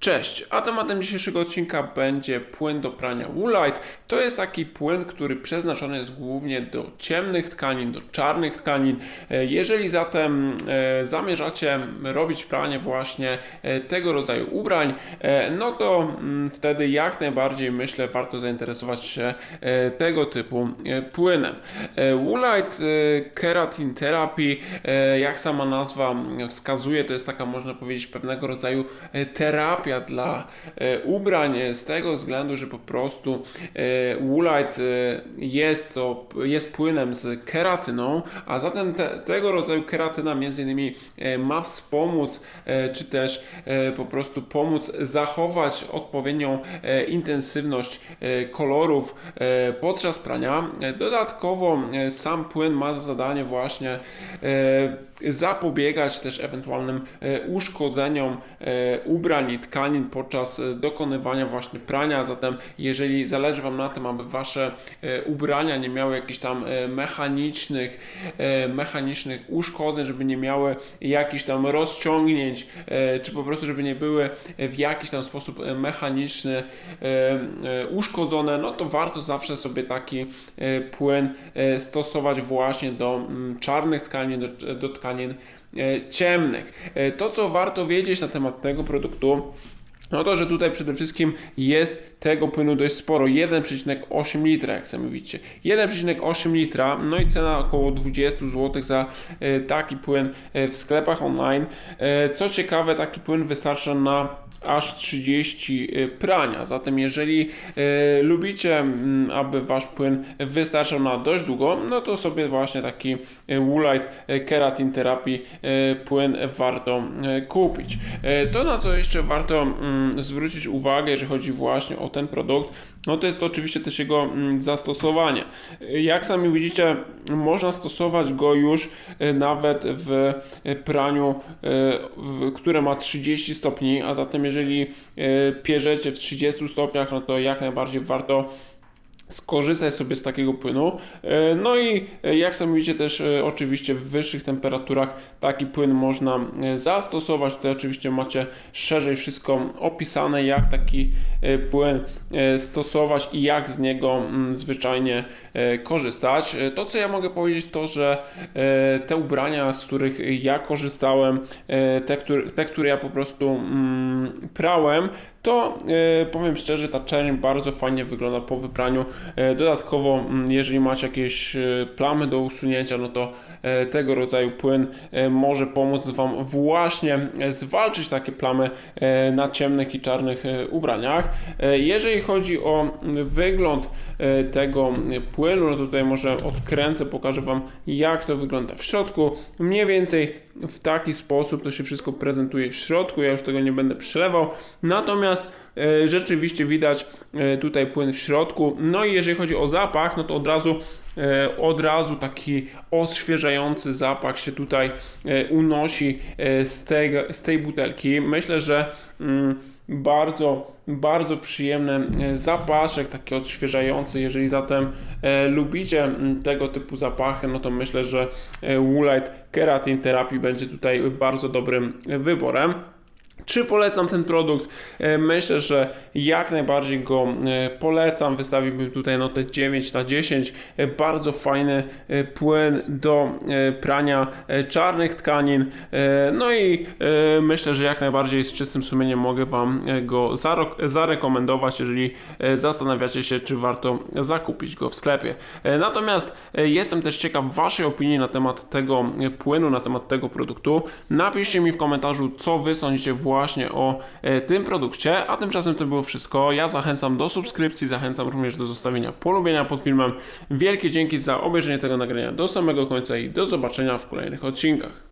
Cześć, a tematem dzisiejszego odcinka będzie płyn do prania Woolite. To jest taki płyn, który przeznaczony jest głównie do ciemnych tkanin, do czarnych tkanin. E, Jeżeli zatem e, zamierzacie robić pranie właśnie e, tego rodzaju ubrań, no to mm, wtedy jak najbardziej myślę warto zainteresować się tego typu płynem. Woolite Keratin Therapy, jak sama nazwa wskazuje, to jest taka można powiedzieć pewnego rodzaju e, terapia dla e, ubrań z tego względu, że po prostu e, Woolite e, jest to jest płynem z keratyną, a zatem te, tego rodzaju keratyna między innymi ma wspomóc czy też po prostu pomóc zachować odpowiednią intensywność kolorów podczas prania. Dodatkowo sam płyn ma za zadanie właśnie zapobiegać też ewentualnym uszkodzeniom ubrań i tkanin podczas e, dokonywania właśnie prania. Zatem jeżeli zależy Wam na tym, aby Wasze e, ubrania nie miały jakichś tam e, mechanicznych, mechanicznych uszkodzeń, żeby nie miały jakichś tam rozciągnięć, czy po prostu żeby nie były w jakiś tam sposób mechaniczny uszkodzone, no to warto zawsze sobie taki płyn stosować właśnie do mm, czarnych tkanin, do, do tkanin ciemnych. E, To, co warto wiedzieć na temat tego produktu, no to, że tutaj przede wszystkim jest tego płynu dość sporo, 1,8 litra, jak sami widzicie. 1,8 litra, no i cena około 20 zł za e, taki płyn e, w sklepach online. E, Co ciekawe, taki płyn wystarcza na aż 30 prania. Zatem jeżeli lubicie, aby wasz płyn wystarczał na dość długo, no to sobie właśnie taki Woolite Keratin Therapy płyn warto kupić. To na co jeszcze warto zwrócić uwagę, jeżeli chodzi właśnie o ten produkt, no to jest to oczywiście też jego mm, zastosowanie. Jak sami widzicie, można stosować go już e, nawet w e, praniu, e, które ma 30 stopni, a zatem jeżeli pierzecie w 30 stopniach, no to jak najbardziej warto skorzystać sobie z takiego płynu. E, No i e, jak sami widzicie też e, oczywiście w wyższych temperaturach taki płyn można zastosować. Tutaj oczywiście macie szerzej wszystko opisane, jak taki płyn stosować i jak z niego mm, zwyczajnie korzystać. To co ja mogę powiedzieć to, że te ubrania, z których ja korzystałem, te, które, te, które ja po prostu mm, prałem, to e, powiem szczerze, ta czerń bardzo fajnie wygląda po wypraniu. E, dodatkowo, mm, jeżeli macie jakieś e, plamy do usunięcia, no to tego rodzaju płyn może pomóc Wam właśnie zwalczyć takie plamy na ciemnych i czarnych ubraniach. Jeżeli chodzi o mm, wygląd tego e, płynu, no to tutaj może odkręcę, pokażę Wam jak to wygląda w środku. Mniej więcej w taki sposób to się wszystko prezentuje w środku. Ja już tego nie będę przelewał. Natomiast e, rzeczywiście widać e, tutaj płyn w środku. No i jeżeli chodzi o zapach, no to od razu e, od razu taki odświeżający zapach się tutaj unosi z tej, z tej butelki. Myślę, że mm, bardzo, bardzo przyjemny e, zapaszek, taki odświeżający. Jeżeli zatem e, lubicie tego typu zapachy, no to myślę, że e, Woolite Keratin Therapy będzie tutaj bardzo dobrym wyborem. Czy polecam ten produkt? E, Myślę, że jak najbardziej go e, polecam. Wystawiłbym tutaj notę 9 na 10. E, Bardzo fajny płyn do prania czarnych tkanin. No i myślę, że jak najbardziej z czystym sumieniem mogę Wam go zarekomendować, jeżeli zastanawiacie się, czy warto zakupić go w sklepie. Natomiast jestem też ciekaw Waszej opinii na temat tego płynu, na temat tego produktu. Napiszcie mi w komentarzu, co Wy sądzicie właśnie o e, tym produkcie, a tymczasem to było wszystko. Ja zachęcam do subskrypcji, zachęcam również do zostawienia polubienia pod filmem. Wielkie dzięki za obejrzenie tego nagrania do samego końca i do zobaczenia w kolejnych odcinkach.